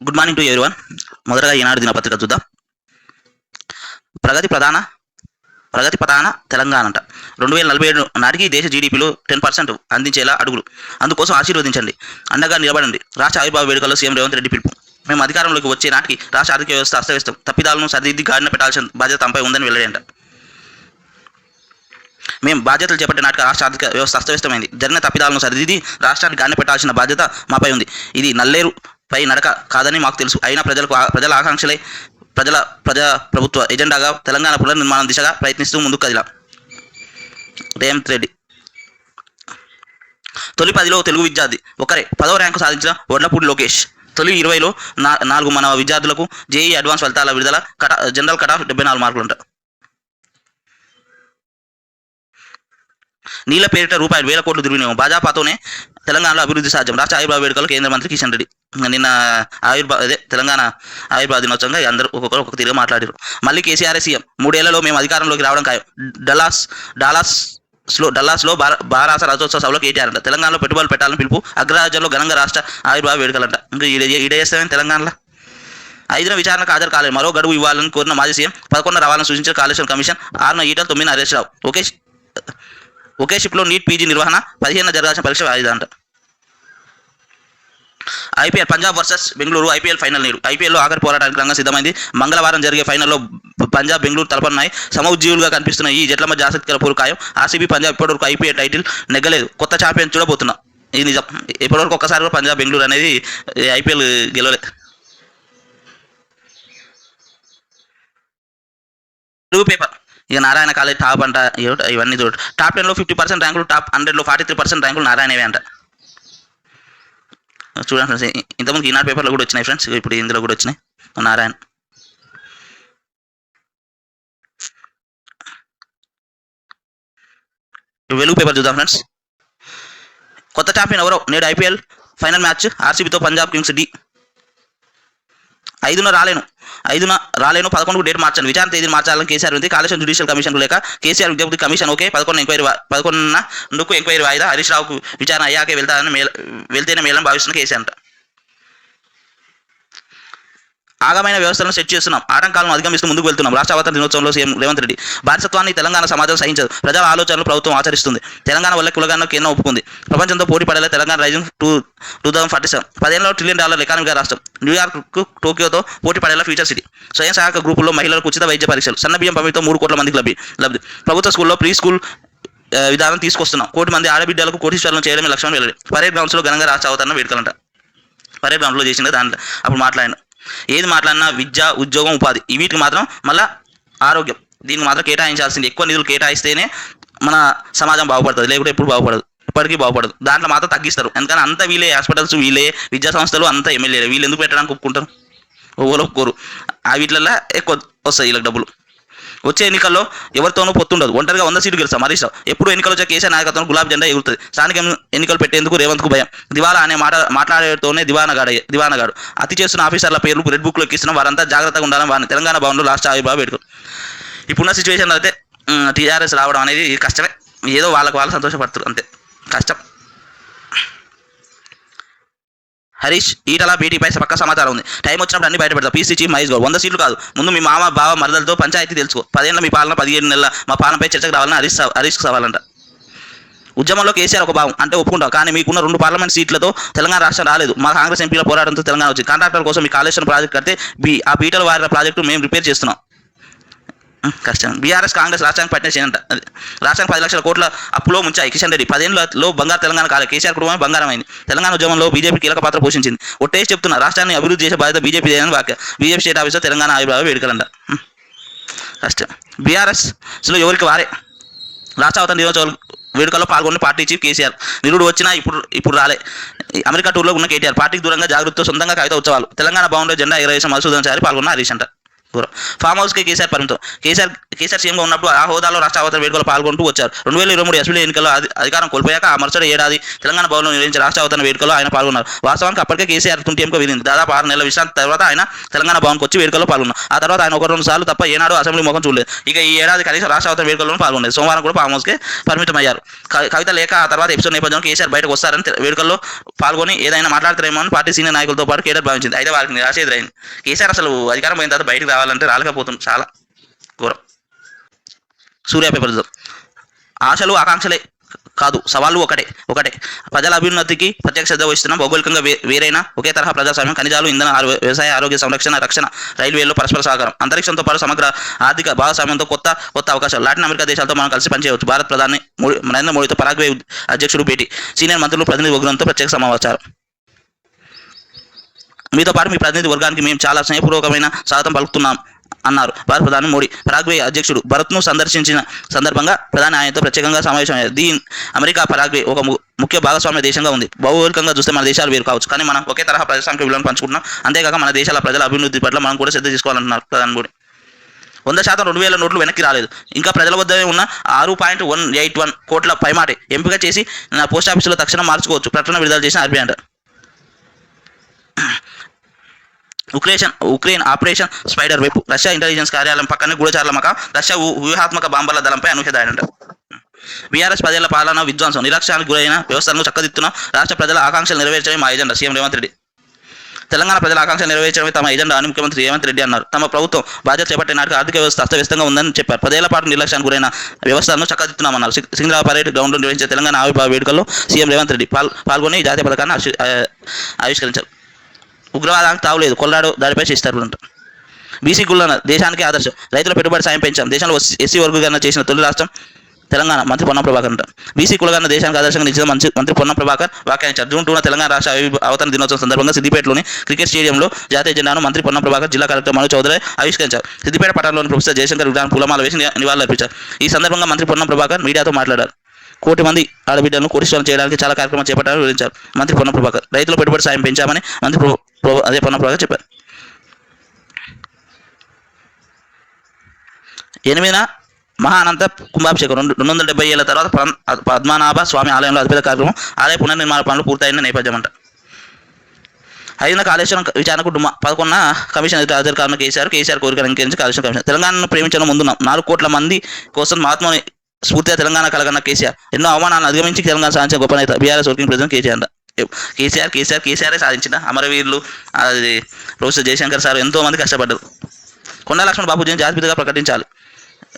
Good morning to everyone మొదటగా ఈనాడు దినపత్రిక చూద్దాం. ప్రగతి ప్రధాన ప్రగతి ప్రధాన తెలంగాణ అంట రెండు వేల నలభై ఏడు నాటికి దేశ జీడిపిలో టెన్ పర్సెంట్ అందించేలా అడుగులు. అందుకోసం ఆశీర్వదించండి. అండగా నిలబడండి. రాష్ట్ర ఆవిర్భావ వేడుకల్లో సీఎం రేవంత్ రెడ్డి పిలుపు. మేము అధికారంలోకి వచ్చే నాటికి రాష్ట్ర ఆర్థిక వ్యవస్థ అస్తవ్యస్తం. తప్పిదాలను సరిదిద్ది గాడిన పెట్టాల్సిన బాధ్యత తమపై ఉందని వెల్లడంట మేము బాధ్యతలు చేపట్టే నాటిక రాష్ట్ర ఆర్థిక వ్యవస్థ అస్తవ్యస్తమైంది. జరిగిన తప్పిదాలను సరిదిద్ది రాష్ట్రానికి గాడిన పెట్టాల్సిన బాధ్యత మాపై ఉంది. ఇది నల్లేరు పై నడక కాదని మాకు తెలుసు. అయినా ప్రజలకు ప్రజల ఆకాంక్షలే ప్రజల ప్రజా ప్రభుత్వ ఎజెండాగా తెలంగాణ పునర్నిర్మాణం దిశగా ప్రయత్నిస్తూ ముందుకు కదిలా రేవంత్ రెడ్డి. తొలి పదిలో తెలుగు విద్యార్థి ఒకరే పదవ ర్యాంకు సాధించిన వడ్లపూడి లోకేష్. తొలి ఇరవైలో నా నాలుగు మన విద్యార్థులకు జేఈ అడ్వాన్స్ ఫలితాల విడుదల కట జనరల్ కట్ ఆఫ్ డెబ్బై నాలుగు మార్కులు ఉంటాయి నీళ్ళ పేరిట రూపాయలు వేల కోట్లు దుర్వినియోగం. భాజపాతోనే తెలంగాణలో అభివృద్ధి సాధ్యం. రాష్ట్ర ఆవిర్భావ వేడుకలు కేంద్ర మంత్రి కిషన్ రెడ్డి. నిన్న ఆవిర్భావ అదే తెలంగాణ ఆవిర్భావ దినోత్సవంగా అందరూ ఒక్కొక్కరు ఒక్కొక్క తిరిగి మాట్లాడారు మళ్ళీ కేసీఆర్ సీఎం. మూడేళ్ళలో మేము అధికారంలోకి రావడం ఖాయం. డల్లాస్ డాలాస్ స్లో డల్లాస్లో బారాస రాజోత్సవ సభలో కేటీఆర్ అంట తెలంగాణలో పెట్టుబడులు పెట్టాలని పిలుపు అగ్రరాజ్యంలో ఘనంగా రాష్ట్ర ఆవిర్భావ వేడుకలంట. ఇంకా ఈడేస్తామని తెలంగాణలో? ఐదున విచారణకు హాజరు కాలేదు. మరో గడువు ఇవ్వాలని కోరిన మాజీ సీఎం పదకొండు రావాలని సూచించిన కాళేశ్వరం కమిషన్ ఆరున ఈటలు తొమ్మిదిన హరీష్ రావు. ఒకే ఒకే షిప్లో నీట్ పీజీ నిర్వహణ పదిహేను జరగాల్సిన పరీక్ష వాయిదా అంట IPL Punjab versus Bengaluru IPL final నేడు. ఐపీఎల్లో ఆఖరి పోరాటానికి రంగం సిద్ధమైంది. మంగళవారం జరిగే ఫైనల్లో పంజాబ్ బెంగళూరు తలపన్నాయి సమఉజ్జీవులుగా కనిపిస్తున్న ఈ జట్ల మధ్య ఆసక్తికర పోరు ఖాయం. ఆర్సీబీ పంజాబ్ ఇప్పటివరకు ఐపీఎల్ టైటిల్ నెగ్గలేదు. కొత్త ఛాంపియన్ చూడబోతున్నా. ఇది నిజం. ఇప్పటివరకు ఒక్కసారి కూడా పంజాబ్ బెంగళూరు అనేది ఐపీఎల్ గెలవలేదు. తెలుగు పేపర్. ఇక నారాయణ కాలేజ్ టాప్ అంట ఇవన్నీ చూడు. టాప్ టెన్లో ఫిఫ్టీ పర్సెంట్ ర్యాంకులు టాప్ హండ్రెడ్లో ఫార్టీ త్రీ పర్సెంట్ ర్యాంకులు నారాయణవే అంట. చూడండి ఫ్రెండ్స్ ఇంతకుముందు ఈనాడు పేపర్లో కూడా వచ్చినాయి ఫ్రెండ్స్ ఇప్పుడు ఇందులో కూడా వచ్చినాయి. నారాయణ. వెలుగు పేపర్ చూద్దాం ఫ్రెండ్స్. కొత్త ఛాంపియన్ ఎవరో? నేడు ఐపీఎల్ ఫైనల్ మ్యాచ్ ఆర్సీబీతో పంజాబ్ కింగ్స్ డి ఐదున రాలేను. ఐదున రాలేను పదకొండుకు డేట్ మార్చాను. విచారణ తేదీని మార్చాలని కేసీఆర్ ఉంది కాళేశ్వరం జ్యుడిషియల్ కమిషన్ లేక కేసీఆర్ విజ్ఞప్తి కమిషన్ ఓకే పదకొండు ఎంక్వైరీ పదకొండున నడుకు ఎంక్వైరీ వాయిదా. హరీష్ రావుకు విచారణ అయ్యాకే వెళ్తానని మేల వెళ్తేనే మేలని భావిస్తున్న కేసీఆర్ అంట ఆగమైన వ్యవస్థలను సెట్ చేస్తున్నాం. ఆటంకాలను అధిగమిస్తూ ముందుకు వెళ్తున్నాం. రాష్ట్ర దినోత్సవంలో సీఎం రేవంత్ రెడ్డి బానిసత్వాన్ని తెలంగాణ సమాజం సహించదు. ప్రజల ఆలోచనలు ప్రభుత్వం ఆచరిస్తుంది. తెలంగాణ వల్ల కులగాన కేంద్రం ఒప్పుకుంది. ప్రపంచంతో పోటీ పడేలా Telangana rising two two thousand forty seven పదిహేనులో ట్రిలియన్ డాలర్ ఎకానమీగా రాష్ట్రం. న్యూయార్క్ టోక్యోతో పోటీ పడేలా ఫ్యూచర్ సిటీ. స్వయం సహాయక గ్రూపుల్లో మహిళలకు ఉచిత వైద్య పరీక్షలు. సన్న బియ్యం పంపిణీతో మూడు కోట్ల మందికి లబ్ధి లబ్ధి. ప్రభుత్వ స్కూల్లో ప్రీ స్కూల్ విధానం తీసుకొస్తున్నాం. కోటి మంది ఆడబిడ్డలకు కోటీశ్వరం చేయడమే లక్ష్యం వెళ్ళి పరేడ్ గ్రౌండ్స్లో ఘనంగా రాష్ట్ర అవతరణ వేడుకలంట. పరేడ్ గ్రౌండ్లో చేసిన దాంట్లో అప్పుడు మాట్లాడిన. ఏది మాట్లాడినా విద్య ఉద్యోగం ఉపాధి. వీటికి మాత్రం మళ్ళీ ఆరోగ్యం. దీనికి మాత్రం కేటాయించాల్సింది. ఎక్కువ నిధులు కేటాయిస్తేనే మన సమాజం బాగుపడుతుంది. లేకుంటే ఎప్పుడు బాగుపడదు. ఇప్పటికీ బాగుపడదు. దాంట్లో మాత్రం తగ్గిస్తారు. ఎందుకంటే అంత వీలే హాస్పిటల్స్ వీలే విద్యా సంస్థలు అంతా ఎమ్మెల్యేలే వీళ్ళు ఎందుకు పెట్టడానికి ఒప్పుకుంటారు? ఓవర్ ఒప్పుకోరు. ఆ వీటిలలో ఎక్కువ వస్తాయి వీళ్ళకి డబ్బులు. వచ్చే ఎన్నికల్లో ఎవరితోనూ పొత్తుండదు. ఒంటరిగా వంద సీట్లు గెలుస్తాం హరీష్ రావు ఎప్పుడు ఎన్నికలు వచ్చే కేసీఆర్ నాయకత్వం గులాబ్ జెండా ఎగురుతుంది. స్థానిక ఎన్నికలు పెట్టేందుకు రేవంత్కు భయం. దివాలా అనే మాట మాట్లాడేతోనే దివానగాడ దివానగాడు అతి చేస్తున్న ఆఫీసర్ల పేర్లు రెడ్ బుక్లో ఎక్కిస్తున్న వారంతా జాగ్రత్తగా ఉండాలని వారిని తెలంగాణ భవన్లో లాస్ట్ ఆవిర్భావ వేడుకలు ఇప్పుడున్న సిచ్యువేషన్ అయితే టీఆర్ఎస్ రావడం అనేది కష్టమే. ఏదో వాళ్ళకి వాళ్ళు సంతోషపడుతున్నారు అంతే. కష్టం. హరీష్ ఈటల బీటీపై పక్క సమాచారం ఉంది. టైం వచ్చినప్పుడు అన్ని బయట పెడతాం పీసీ చీఫ్ మహేష్ గౌడ్ వంద సీట్లు కాదు. ముందు మీ మామ బావ మరదలతో పంచాయతీ తెలుసుకో. పదేళ్ళ మీ పాలన పదిహేను నెలల మా పాలనపై చర్చకు రావాలని హరీష్ హరీష్ సవాలంట. ఉద్యమంలో కేసీఆర్ ఒక భావం అంటే ఒప్పుకుంటాం. కానీ మీకున్న రెండు పార్లమెంట్ సీట్లతో తెలంగాణ రాష్ట్రం రాలేదు. మా కాంగ్రెస్ ఎంపీల పోరాటంతో తెలంగాణ వచ్చింది. కాంట్రాక్టర్ కోసం మీ కాళేశ్వరం ప్రాజెక్ట్ కడితే ఆ పీటలు వారి ప్రాజెక్టు మేము రిపేర్ చేస్తున్నాం. కష్టం. బీఆర్ఎస్ కాంగ్రెస్ రాష్ట్రానికి పట్టిన చేయంట అది రాష్ట్రానికి పది లక్షల కోట్ల అప్పులో ముంచాయి కిషన్ రెడ్డి. పదేళ్ళలో బంగారు తెలంగాణ కాలే. కేసీఆర్ కుటుంబం బంగారం అయింది తెలంగాణ ఉద్యమంలో బీజేపీ కీలక పాత్ర పోషించింది. ఒట్టేసి చెప్తున్నా రాష్ట్రాన్ని అభివృద్ధి చేసే బాధ్యత బీజేపీ అని వాక్య. బీజేపీ స్టేట్ ఆఫీస్లో తెలంగాణ ఆవిర్భావ వేడుకలంట. కష్టం. బీఆర్ఎస్లో ఎవరికి వారే? రాష్ట్రావతరణ అవతరణ వేడుకల్లో పాల్గొన్న పార్టీ చీఫ్ కేసీఆర్. నిరుడు వచ్చినా ఇప్పుడు ఇప్పుడు రాలే. అమెరికా టూర్లో ఉన్న కేటీఆర్. పార్టీకి దూరంగా జాగ్రత్తతో సొంతంగా కవిత ఉత్సవాలు. తెలంగాణ భవన్లో జెండా ఎగరవేసిన మధుసూదన్ చారి పాల్గొన్న హరీష్ అంట. ఘోరం ఫామ్ హౌస్కి కేసీఆర్ పరిమితం. కేసీఆర్ కేసీఆర్ సీఎంగా ఉన్నప్పుడు ఆ హోదాలో రాష్ట్ర అవతరణ వేడుకలు పాల్గొంటూ వచ్చారు. రెండు వేల ఇరవై మూడు అసెంబ్లీ ఎన్నికల్లో అధికారం కోల్పోయాక ఆ మరుసటి ఏడాది తెలంగాణ భవన్లో నిర్వహించిన రాష్ట్ర అవతరణ ఆయన పాల్గొన్నారు. వాస్తవానికి అప్పటికే కేసీఆర్ తుంటింపు వెళ్ళింది దాదాపు ఆరు నెలల విశ్రాంతి తర్వాత ఆయన తెలంగాణ భవన్కి వచ్చి వేడుకల్లో పాల్గొన్నారు. ఆ తర్వాత ఆయన ఒక రెండు సార్లు తప్ప ఏనాడు అసెంబ్లీ ముఖం చూడలేదు. ఇక ఈ ఏడాది కనీసం రాష్ట్ర అవతరణ వేడుకల్లో పాల్గొలేదు సోమవారం కూడా ఫామ్ హౌస్కి పరిమితమయ్యారు. అయ్యారు కవిత లేక ఆ తర్వాత ఎపిసోడ్ నేపథ్యంలో కేసీఆర్ బయటకు వస్తారని వేడుకల్లో పాల్గొని ఏదైనా మాట్లాడతారేమో అని పార్టీ సీనియర్ నాయకులతో పాటు కేటర్ భావించింది. అయితే వారికి నిరాశ ఎదురైంది. కేసీఆర్ అసలు అధికారం పోయిన తర్వాత బయటకు రావాలంటే రాలేకపోతుంది చాలా ఘోరం. సూర్య పేపర్ చూద్దాం. ఆశలు ఆకాంక్షలే కాదు సవాళ్ళు ఒకటే ఒకటే. ప్రజల అభ్యున్నతికి ప్రత్యేక శ్రద్ధ వహిస్తున్నాం. భౌగోళికంగా వే- వేరైన ఒకే తరహా ప్రజాస్వామ్యం ఖనిజాలు ఇంధన వ్యవసాయ ఆరోగ్య సంరక్షణ రక్షణ రైల్వేలో పరస్పర సహకారం. అంతరిక్షంతో పాటు సమగ్ర ఆర్థిక భాగస్వామ్యంతో కొత్త కొత్త అవకాశాలు. లాటిన్ అమెరికా దేశాలతో మనం కలిసి పనిచేయవచ్చు. భారత ప్రధాని మోడీ నరేంద్ర మోడీతో పరాగ్వే అధ్యక్షుడు భేటీ. సీనియర్ మంత్రులు ప్రతినిధి వర్గంతో ప్రత్యేక సమాచారం మీతో పాటు మీ ప్రతినిధి వర్గానికి మేము చాలా స్నేహపూర్వకమైన స్వాగతం పలుకుతున్నాం అన్నారు. భారత ప్రధాని మోడీ పరాగ్వే అధ్యక్షుడు భరత్ను సందర్శించిన సందర్భంగా ప్రధాని ఆయనతో ప్రత్యేకంగా సమావేశమయ్యారు. దీని అమెరికా పరాగ్వే ఒక ముఖ్య భాగస్వామ్య దేశంగా ఉంది. భౌగోళికంగా చూస్తే మన దేశాలు వేరు కావచ్చు. కానీ మనం ఒకే తరహా ప్రజాస్వామిక విలువలను పంచుకుంటున్నాం. అంతేకాక మన దేశాల ప్రజల అభివృద్ధి పట్ల మనం కూడా శ్రద్ధ తీసుకోవాలంటున్నారు ప్రధాని మోడీ. వంద శాతం రెండు వేల నోట్లు వెనక్కి రాలేదు. ఇంకా ప్రజల వద్ద ఉన్న ఆరు పాయింట్ వన్ ఎయిట్ వన్ కోట్ల పైమాటే ఎంపిక చేసి నా పోస్ట్ ఆఫీసులో తక్షణం మార్చుకోవచ్చు. ప్రకటన విడుదల చేసిన ఆర్బీఐ అంటారు ఉక్రేషన్ ఉక్రెయిన్ ఆపరేషన్ స్పైడర్ వైపు రష్యా ఇంటెలిజెన్స్ కార్యాలయం పక్కనే గూఢచారులమక రష్యా వ్యూహాత్మక బాంబర్ల దళంపై అనుషేధాయంట. బీఆర్ఎస్ పదేళ్ళ పాలన విధ్వంసం నిరక్షానికి గురైన వ్యవస్థలను చక్కదిత్తున రాష్ట్ర ప్రజల ఆకాంక్షలు నెరవేర్చడమే మా ఎజెండా సీఎం రేవంత్ రెడ్డి. తెలంగాణ ప్రజల ఆకాంక్షలు నెరవేర్చడమే తమ ఎజెండా అని ముఖ్యమంత్రి రేవంత్ రెడ్డి అన్నారు. తమ ప్రభుత్వం బాధ్యత చేపట్టిన నాటికి ఆర్థిక వ్యవస్థ అస్తవ్యస్తంగా ఉందని చెప్పారు. పదేళ్ళ పాటు నిర్లక్ష్యానికి గురైన వ్యవస్థను చక్కదిస్తున్నామన్నారు సి- పరేడ్ గ్రౌండ్లో నిర్వహించే తెలంగాణ ఆవిర్భావ వేడుకల్లో సీఎం రేవంత్ రెడ్డి పాల్ పాల్గొని ఈ జాతీయ పథకాన్ని ఆవిష్కరించారు. ఉగ్రవాదానికి తావులేదు కొల్లాడు దాడిపై చేస్తారు బీసీ గుళ్ళన దేశానికి ఆదర్శం. రైతుల పెట్టుబడి సాయం పెంచాం. దేశంలో ఎస్సీ వర్గీకరణ చేసిన తొలి రాష్ట్రం తెలంగాణ. మంత్రి పొన్నం ప్రభాకర్ అంట. బీసీ కులగన్న దేశానికి ఆదర్శంగా నిలిచిన మంత్రి మంత్రి పొన్నం ప్రభాకర్ వ్యాఖ్యానించారు. జూన్ టూన తెలంగాణ రాష్ట్ర అవి- అవతరణ దినోత్సవం సందర్భంగా సిద్దిపేటలోని క్రికెట్ స్టేడియంలో జాతీయ జెండాను మంత్రి పొన్నం ప్రభాకర్ జిల్లా కలెక్టర్ మను చౌదరి ఆవిష్కరించారు. సిద్దిపేట పట్టణంలోని ప్రొఫెసర్ జయశంకర్ విధానం పూలమాల వేసి ని- నివాళులర్పించారు. ఈ సందర్భంగా మంత్రి పొన్నం ప్రభాకర్ మీడియాతో మాట్లాడారు. కోటి మంది ఆడబిడ్డలను కోటీశ్వరం చేయడానికి చాలా కార్యక్రమాలు చేపట్టాలని వివరించారు. మంత్రి పొన్నం ప్రభాకర్ రైతుల పెట్టుబడి సాయం పెంచామని మంత్రి ప్ర- అదే పొన్నం ప్రభాకర్ చెప్పారు. ఎనిమిదిన మహానంత కుంభాభిషేకం. రెండు రెండు వందల డెబ్బై ఏళ్ళ తర్వాత పద్మనాభ స్వామి ఆలయంలో అతిపెద్ద కార్యక్రమం. ఆలయ పునర్నిర్మాణ పనులు పూర్తయిన నేపథ్యం అంట ఐదున కాళేశ్వరం విచారణకు డుమ్మ పదకొండున కమిషన్ ఎదుట హాజరు కారణం కేసీఆర్ కేసీఆర్ కోరిక అంగీకరించి కాళేశ్వరం కమిషన్ తెలంగాణను ప్రేమించడం ముందున్నాం నాలుగు కోట్ల మంది కోసం మహాత్మని స్ఫూర్తిగా తెలంగాణ కలగన్న కేసీఆర్. ఎన్నో అవమానాలను అధిగమించి తెలంగాణ సాధించిన గొప్ప నేత BRS working president KCR KCR KCR కేసీఆర్ఏ సాధించిన అమరవీరులు అది ప్రొఫెసర్ జయశంకర్ సార్ ఎంతో మంది కష్టపడ్డారు. కొండా లక్ష్మణ్ బాపూజీని జాతిపితగా ప్రకటించాలి.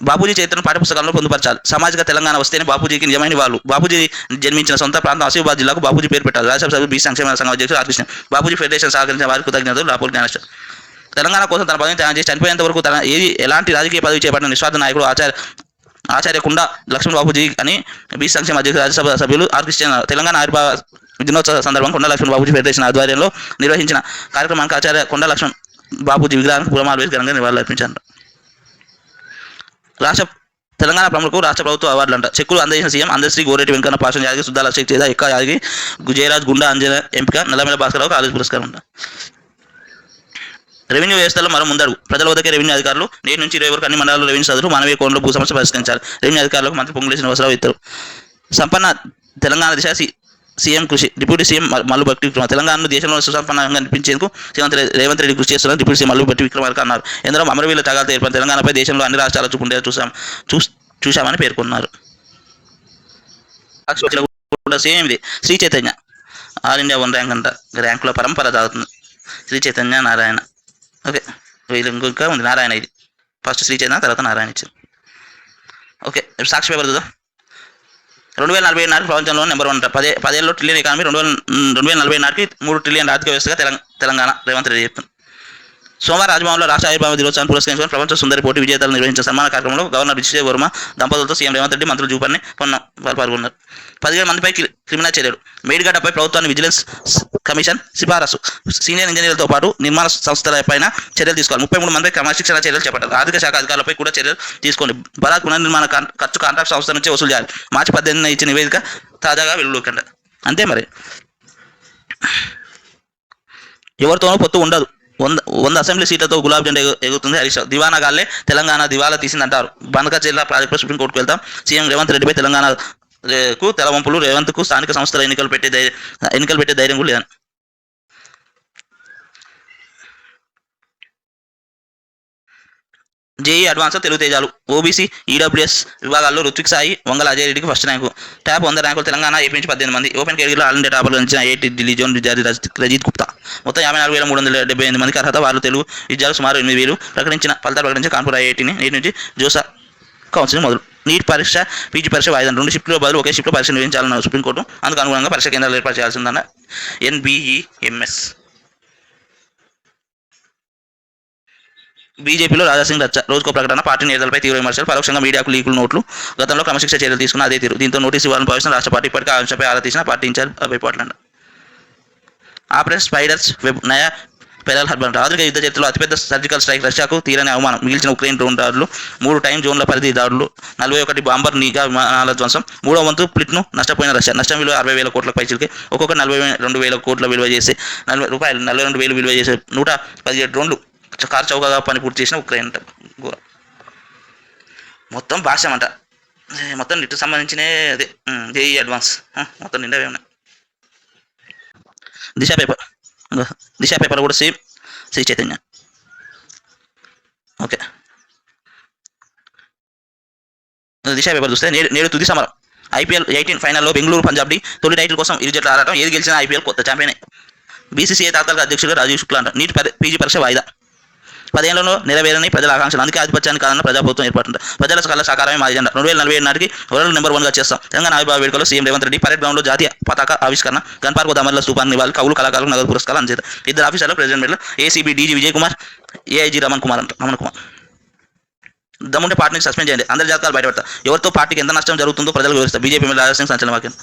బాపూజీ చరిత్రను పాఠ్యపుస్తకాలను పొందుపరచాలి. సామాజిక తెలంగాణ వస్తేనే బాపూజీకి నిజమైన వాళ్ళు. బాపూజీ జన్మించిన సొంత ప్రాంతం ఆసిఫాబాద్ జిల్లాకు బాపూజీ పేరు పెట్టాలి. రాజ్యసభ సభ్యులు బీ సంక్షేమ సంఘం అధ్యక్షుడు రాకృష్ణ బాపూజీ ఫెడరేషన్ సహకరించిన వారికి కృతజ్ఞతలు. రాపూర్ జ్ఞానేశ్వర్. తెలంగాణ కోసం తన పదవిని త్యాగం చేసి చనిపోయేంత వరకు తన ఏది ఎలాంటి రాజకీయ పదవి చేపట్టిన నిస్వార్థ నాయకుడు ఆచార్య ఆచార్యకుండా లక్ష్మణ్ బాబుజీ అని బీ సంక్షేమ అధ్యక్షుడు రాజ్యసభ సభ్యులు ఆర్ తెలంగాణ ఆవిర్భావ దినోత్సవ సందర్భంగా కొండ లక్ష్మణ్ బాబుజీ ఫెడరేషన్ ఆధ్వర్యంలో నిర్వహించిన కార్యక్రమానికి ఆచార్య కొండ లక్ష్మణ్ బాబుజీ విగ్రహానికి పూలమాలు వేసి ఘనంగా నివాళులర్పించారు రాష్ట్ర తెలంగాణ ప్రముఖులకు రాష్ట్ర ప్రభుత్వ అవార్డులు అంట చెక్కులు అందజేసిన సీఎం అందశ్రీ గోరెడ్డి వెంకన్న పాషన్ యాదగి సుద్దా శక్తి చేద ఎక్క యాదగి జయరాజ్ గుండా అంజన ఎంపిక నల్లమల భాస్కరరావు కాలేజ్ పురస్కారం అంట. రెవెన్యూ వ్యవస్థలో మరో ముందడుగు. ప్రజల వద్దకే రెవెన్యూ అధికారులు నేటి నుంచి ఇరవై వరకు అన్ని మండలాల్లో రెవెన్యూ సదులు మానవీయ కోణంలో భూ సమస్య పరిష్కరించాలి. రెవెన్యూ అధికారులకు మంత్రి పొంగులేసిన శ్రీనివాసరావు ఇద్దరు సంపన్న తెలంగాణ దిశ సీఎం కృషి. డిప్యూటీ సీఎం మల్లు భట్టి విక్రమ తెలంగాణను దేశంలో సుసంపన్నంగా అనిపించేందుకు శ్రీమంత్ రేవంత్ రెడ్డి కృషి చేస్తున్నారు డిప్యూటీ సీఎం మల్లు భట్టి విక్రమార్క అన్నారు. ఎందరో అమరవీల త్యాగాలతో ఏర్పడిన తెలంగాణపై దేశంలో అన్ని రాష్ట్రాలు చూపుండేలా చూసాం చూ చూశామని పేర్కొన్నారు. కూడా సేమ్ ఇది. Sri Chaitanya all India one rank అంట. ర్యాంకుల పరంపర దాగుతుంది శ్రీ చైతన్య నారాయణ. ఓకే. వీళ్ళు ఇంకొక ఉంది. నారాయణ ఇది. ఫస్ట్ శ్రీ తర్వాత నారాయణ ఇచ్చారు. ఓకే. సాక్షి పేపర్ చూద్దాం. రెండు వేల నలభై నాటికి ప్రపంచంలో నెంబర్ వన్ పదే పదేళ్ళలో ట్రిలియన్ ఎకానమీ రెండు వేల రెండు వేల నలభై నాటికి మూడు ట్రిలియన్ ఆర్థిక వ్యవస్థగా తెలంగాణ తెలంగాణ రేవంత్ రెడ్డి చెప్తుంది సోమవారం రాజభవన్లో రాష్ట్ర ఆవిర్భావ దినోత్సవాన్ని పురస్కరించుకుని ప్రపంచ సుందరి పోటీ విజేతలు నిర్వహించిన సన్మాన కార్యక్రమంలో గవర్నర్ విజయ్ వర్మ దంపతులతో సీఎం రేవంత్ రెడ్డి మంత్రులు జూపన్ని పొన్న పాల్గొన్నారు. పదిహేడు మందిపై క్రిమినల్ చర్యలు. మేడిగడ్డపై ప్రభుత్వాన్ని విజిలెన్స్ కమిషన్ సిఫారసు. సీనియర్ ఇంజనీర్లతో పాటు నిర్మాణ సంస్థలపైన చర్యలు తీసుకోవాలి. ముప్పై మూడు మందిపై క్రమశిక్షణ చర్యలు చేపట్టాలి. ఆర్థిక శాఖ అధికారులపై కూడా చర్యలు తీసుకోండి. బరాక్ పునర్నిర్మాణ ఖర్చు కాంట్రాక్ట్ సంస్థ నుంచి వసూలు చేయాలి. మార్చి పద్దెనిమిదిన ఇచ్చిన నివేదిక తాజాగా వెలువకండి అంతే మరి. ఎవరితోనూ పొత్తు ఉండదు. వంద వంద అసెంబ్లీ సీట్లతో గులాబ్ జెండా ఎగుతుంది ఎగురుతుంది. హరీష్ రావు. దివానా గాల్లే తెలంగాణ దివాలా తీసిందంటారు. బనక జిల్లా ప్రాజెక్టు సుప్రీంకోర్టుకు వెళ్తాం. సీఎం రేవంత్ రెడ్డిపై తెలంగాణ కు తెలవంపులు రేవంత్కు స్థానిక సంస్థల ఎన్నికలు పెట్టే ధైర్యం ఎన్నికలు పెట్టే ధైర్యం కూడా లేదని. జేఈ అడ్వాన్స్ తెలుగు తేజాలు. ఓబీసీ ఈడబ్ల్యూఎస్ విభాగాల్లో రుత్విక్ సాయి వంగల అజయ్ రెడ్డికి ఫస్ట్ ర్యాంకు. ట్యాప్ వంద ర్యాంకులు తెలంగాణ ఏపీ నుంచి పద్దెనిమిది మంది. ఓపెన్ కేటగిరీలో ఆల్ ఇండియా టాపర్లు అందించిన ఏటీ ఢిల్లీ జోన్ విద్యార్థి రజిత్ రజిత్ గుప్తా. మొత్తం యాభై నాలుగు వేల మూడు వందల డెబ్బై ఎనిమిది మందికి అర్హత వారు తెలుగు విద్యార్థులు సుమారు ఎనిమిది వేలు ప్రకటించిన ఫలితాలు ప్రకటించిన కాన్పూర్ ఐఐటీని నేటి నుంచి జోసా కౌన్సిలింగ్ మొదలు. నీట్ పరీక్ష పీజీ పరీక్ష వాయిదా రెండు షిఫ్ట్లో బదులు ఒకే షిఫ్ట్లో పరీక్ష నిర్వహించాలన్న సుప్రీంకోర్టు అందుకు అనుగుణంగా పరీక్ష కేంద్రాలు ఏర్పాటు చేయాల్సిందన్న ఎన్బిఈఎంఎస్ బీజేపీలో రాజాసింగ్ రచ్చ రోజుకో ప్రకటన పార్టీ నేతలపై తీవ్ర విమర్శలు పరోక్షంగా మీడియాకు లీకులు నోట్లు గతంలో క్రమశిక్ష చర్యలు తీసుకున్న అదే తీరు. దీంతో నోటీసు ఇవ్వాలని భావిస్తున్న రాష్ట్ర పార్టీ ఇప్పటికే ఆ అంశంపై ఆరా తీసిన పార్టీ ఇన్ఛార్జ్ అభయ్ పాట్లండ ఆపరేషన్ స్పైడర్స్ వెబ్ నయా పెరల్ హర్బన్. ఆధునిక యుద్ధ చరిత్రలో అతిపెద్ద సర్జికల్ స్ట్రైక్ రష్యాకు తీరని అవమానం. మిగిలిన ఉక్రెయిన్ డ్రోన్ దాడులు మూడు టైం జోన్ల పరిధి దాడులు నలభై ఒకటి బాంబర్ నిఘా విమానాల ధ్వంసం మూడో వంతు ప్లిట్ను నష్టపోయిన రష్యా. నష్టం విలువ అరవై వేల కోట్ల పైచిలకి. ఒక్కొక్క నలభై రెండు వేల కోట్ల విలువ చేసే నలభై రూపాయలు నలభై రెండు వేలు విలువ చేసే నూట పదిహేడు డ్రోన్లు కారు చౌకగా పని పూర్తి చేసిన ఉక్రెయిన్ అంట. మొత్తం భాష అంట మొత్తం నిట్టు సంబంధించిన అదే జేఈ అడ్వాన్స్. మొత్తం నిండా ఉన్నాయి. దిశ పేపర్ దిశ పేపర్ కూడా same Sri Chaitanya okay Disha paper చూస్తే నేడు నేడు తుది సమరం ఐపీఎల్ ఎయిటీన్ ఫైనల్లో బెంగళూరు పంజాబ్ డి తొలి టైటిల్ కోసం ఇరు జట్లు ఆడటం ఏది గెలిచినా ఐపీఎల్ కొత్త ఛాంపియన్ బీసీసీఐ తాత్కాలిక అధ్యక్షుడు రాజీవ్ శుక్లా అంటారు. నీటి పీజీ పరీక్ష వాయిదా పదేళ్ళలో నెరవేరని ప్రజల ఆకాంక్షలు. అందుకే ఆధిపత్యాన్ని కాదన్న ప్రజాప్రభుత్వం ఏర్పడుతుంది. ప్రజల కళ సకాలమే మా ఎజెండా రెండు వేల నలభై ఏడు నాటికి వరల్డ్ నెంబర్ వన్గా చేస్తాం. తెలంగాణ ఆవిర్భావ వేడుకలో సీఎం రేవంత్ రెడ్డి పరేడ్ గ్రౌండ్లో జాతీయ పతాక ఆవిష్కరణ గన్పార్క్ దామర్ల స్థూపాన్ని ఇవ్వాలి కవులు కళాకారులు నగదు పురస్కారాలు అందించారు. ఇద్దరు ఆఫీసర్లు president medal ACB DG Vijay Kumar AIG Raman Kumar అంట రమణ్ కుమార్. దమ్ముంటే పార్టీని సస్పెండ్ చేయండి. అందరి జాతకాలు బయటపడతారు ఎవరితో పార్టీకి ఎంత నష్టం జరుగుతుందో ప్రజలు వివరిస్తారు బీజేపీ మీద రాజసింగ్ సంచలన వాక్యం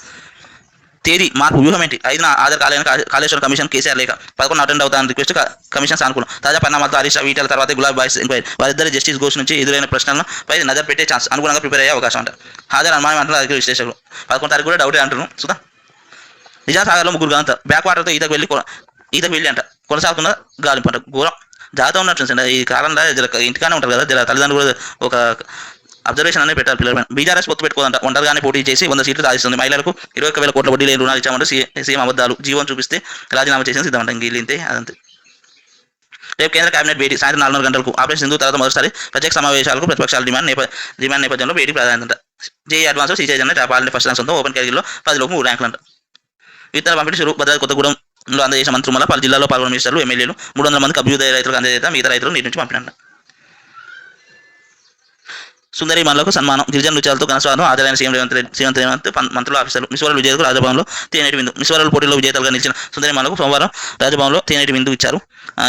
తేదీ మాకు వ్యూహం ఏంటి? ఐదున ఆధార్ కాలేని కాళేశ్వరం కమిషన్ కేసీఆర్ లేక పదకొండు అటెండ్ అవుతాను రిక్వెస్ట్ కమిషన్ సానుకూలం తాజా పరిణామాలతో హరీష్ రావు తర్వాత గులాబ్ బాయ్స్ ఎంక్వైరీ. వారిద్దరు జస్టిస్ ఘోష్ నుంచి ఎదురైన ప్రశ్నలను పై నజర్ పెట్టే ఛాన్స్ అనుగుణంగా ప్రిపేర్ అయ్యే అవకాశం అంట. హాజరు అనుమానం అంటున్నారు విశ్లేషకులు. పదకొండు తారీఖు కూడా డౌటే అంటున్నాను సుధా? నిజాసాగర్లో ముగ్గురు గంత బ్యాక్ వాటర్తో ఈతకు వెళ్ళి ఈతకు వెళ్ళి అంట. కొనసాగుతున్న గాలింపు అంట. ఘోరం. జాగ్రత్త ఉన్నట్టు ఈ కాలంలో ఇంటికానే ఉంటారు కదా. తల్లిదండ్రులు కూడా ఒక అబ్జర్వేషన్ అనేది పెట్టాలి పిల్లల పైన. పొత్తు పెట్టుకోదంట. ఒంటరిగానే పోటీ చేసి వంద సీట్లు సాధిస్తుంది. మహిళలకు ఇరవై ఒక్క వేల కోట్ల వడ్డీ లేని రుణాలు ఇచ్చామంటే సీ- సీఎం అబద్ధాలు. జీవం చూపిస్తే రాజీనామా చేసిన సిద్ధమంట. ఇంకే అదంతే. రేపు కేంద్ర కేబినెట్ భేటీ సాయంత్రం నాలుగున్నర గంటలకు. ఆపరేషన్ సింధు తర్వాత మొదటిసారి ప్రత్యేక సమావేశాలకు ప్రతిపక్షాల డిమాండ్ నేప డిమాండ్ నేపథ్యంలో భేటీ ప్రాధాన్యత జేఈ అడ్వాన్స్ సీజే జన ఫస్ట్ ర్యాంక్ సొంతం ఓపెన్ కేటగిరీలో పదిలోపు మూడు ర్యాంకులు అంట విత్తనాల పంపిణీ షురు భద్రాద్రి కొత్తగూడెంలో అందజేసిన మంత్రుల పలు జిల్లాలో పాల్గొన్న మినిస్టర్లు ఎమ్మెల్యేలు మూడు వందల మందికి అభ్యుదయ రైతులకు అందజేత మిగతా రైతులు నీటి నుంచి పంపినంట సుందరి మనలకు సన్మానం. గిరిజన నృత్యాలతో ఘనస్వాదం ఆదరైన సీఎం రేవంత్ రెడ్డి సీఎం రేవంత్ పం- మంత్రులు ఆఫీసర్లు. మిస్వరల్ విజేతకు రాజభవన్లో తేనేటి బిందు మిస్వరల్ పోటీలో విజేతలుగా నిలిచిన సుందరి మనలకు సోమవారం రాజభవన్లో తేనేటి బిందు ఇచ్చారు.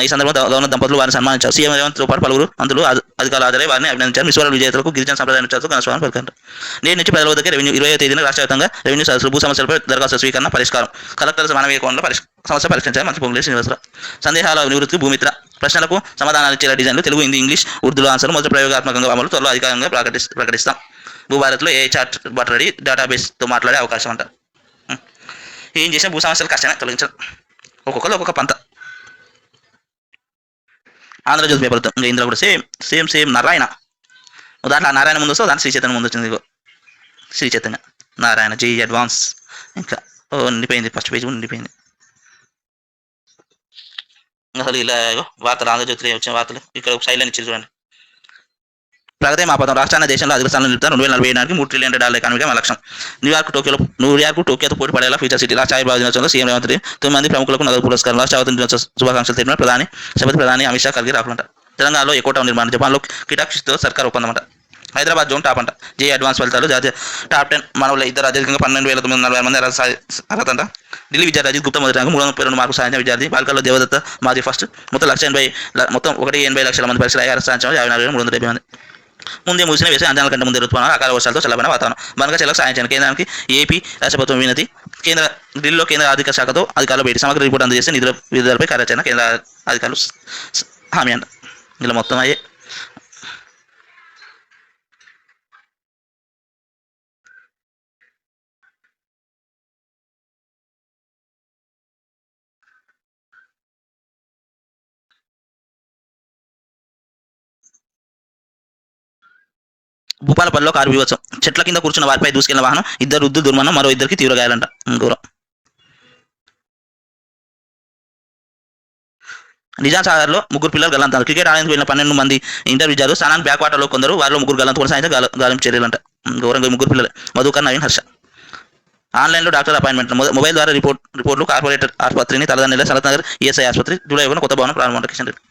ఈ సందర్భంగా గవర్నర్ దంపతులు వారిని సన్మానించారు. సీఎం రేవంత్తో పాటు పలువురు మంత్రులు అధికారులు హాజరై వారిని అభినందించారు. మిస్వరల్ విజేతలకు గిరిజన సంప్రదాయ నృత్యాలతో ఘనస్వాదం పలికారు. నేటి నుంచి ప్రజల వద్దకే రెవెన్యూ ఇరవై తేదీన రాష్ట్రవ్యాప్తంగా రెవెన్యూ సదస్సులు భూ సమస్యలపై దరఖాస్తు స్వీకరణ పరిష్కారం. కలెక్టర్ మానవీయ కోణంలో పరిష్కారం సమస్య పరిష్కరించారు మంత్రి పొంగులేటి శ్రీనివాసరావు సందేహాల నివృత్తికి భూమిత్ర ప్రశ్నలకు సమాధానాలు ఇచ్చేలా డిజైన్లు తెలుగు హిందీ ఇంగ్లీష్ ఉర్దూలో ఆన్సర్ మొదటి ప్రయోగాత్మకంగా అమలు త్వరలో అధికారంగా ప్రకటిస్ ప్రకటిస్తాం. భూభారత్లో ఏ చార్ట్ బట్ రెడీ? డేటాబేస్తో మాట్లాడే అవకాశం అంట. ఏం చేసినా భూ సమస్యలు కష్టమే తొలగించడం ఒక్కొక్కరు ఒక్కొక్క పంత. ఆంధ్రజ్యోతి పేపర్తో ఇంకా ఇందులో కూడా సేమ్ సేమ్ సేమ్ నారాయణ. ఉదాహరణ దాంట్లో నారాయణ ముందు వస్తే దాని దాంట్లో శ్రీ చైతన్య ముందు వచ్చింది శ్రీ చైతన్య నారాయణ జీ అడ్వాన్స్. ఇంకా ఓ నిండిపోయింది ఫస్ట్ పేజ్ ఉండిపోయింది అసలు ఇలా వార్తలు ఆంధ్రజ్యోతిలో వచ్చిన వార్తలు? ఇక్కడ ఒక శైలిని ఇచ్చి చూడండి. ప్రగతి మా పదం రాష్ట్రాన్ని దేశంలో అధిక స్థానం నిలుపుతారు. రెండు వేల నలభై ఏడు మూడు ట్రిలియన్ డాలర్ ఎకానమీగా మా లక్ష్యం. న్యూయార్క్ టోక్యోలో న్యూయార్క్ టోక్యోతో పోటీ పడేలా ఫ్యూచర్ సిటీ రాష్ట్ర ఆవిర్భావ దినోత్సవంలో సీఎం రేవంత్ రెడ్డి తొమ్మిది మంది ప్రముఖులకు నగదు పురస్కారం రాష్ట్ర దినోత్సవ శుభాకాంక్షలు తెలిపిన ప్రధాని సభ్యులు ప్రధాని అమిత్ షా కలిగి రాకులంట తెలంగాణలో ఎక్కువ నిర్మాణం జపాన్లో కిటాక్షితో సర్కార్ ఒప్పందమంట హైదరాబాద్ జోన్ టాప్ అంట. జే అడ్వాన్స్ ఫలితాలు జాతీయ టాప్ టెన్ మనవుల ఇద్దరు అత్యధికంగా పన్నెండు వేల తొమ్మిది వందల నలభై మంది అర్హత అంట. ఢిల్లీ విద్యార్థి అజిత్ గుప్తా మొదటి మూడు వందల ముప్పై రెండు మార్కులు సాధించిన విద్యార్థి. బాలికల్లో దేవదత్త మాది ఫస్ట్ మొత్తం లక్ష ఎనభై మొత్తం ఒకటి ఎనభై లక్షల మంది పరీక్షలు అయ్యారు సాధించిన యాభై నాలుగు మూడు వందల డెబ్బై మంది. ముందే ముగిసిన వేసే అంచనాల కంటే ముందు ఋతుపవనాలు అకాల వర్షాలతో చల్లబడిన వాతావరణం. బనక చెల్లకు సాధించిన కేంద్రానికి ఏపీ రాష్ట్ర ప్రభుత్వం వినతి. కేంద్ర ఢిల్లీలో కేంద్ర ఆర్థిక శాఖతో అధికారులు భేటీ. సమగ్ర రిపోర్ట్ అందజేసి నిధుల విడుదలపై కార్యాచరణ కేంద్ర అధికారులు హామీ అంట. ఇలా మొత్తం అయ్యే భూపాలపల్లిలో కారు వివత్సం చెట్ల కింద కూర్చున్న వారిపై దూసుకెళ్ళిన వాహనం ఇద్దరు వృద్ధులు దుర్మరణం మరో ఇద్దరికి తీవ్ర గాయాలంట ఘోరం నిజాం సాగర్లో ముగ్గురు పిల్లలు గల్లంతారు క్రికెట్ ఆడడానికి వెళ్ళిన పన్నెండు మంది ఇంటర్ విద్యార్థులు స్థానానికి బ్యాక్ వాటర్లో కొందరు వారిలో ముగ్గురు గల్లంత సాయంత్రం గాల గాలింపు చర్యలంట. ఘోరంగా ముగ్గురు పిల్లలు. మధుకర్ నవీన్ హర్ష. ఆన్లైన్లో డాక్టర్ అపాయింట్మెంట్. మొబైల్ ద్వారా రిపోర్ట్ రిపోర్ట్లు కార్పొరేటర్ ఆసుపత్రిని తలదన్నెల సనత్ నగర్ ఈఎస్ఐ ఆసుపత్రి జూలై కొత్త భవనం ప్రారంభం కిషన్ రెడ్డి.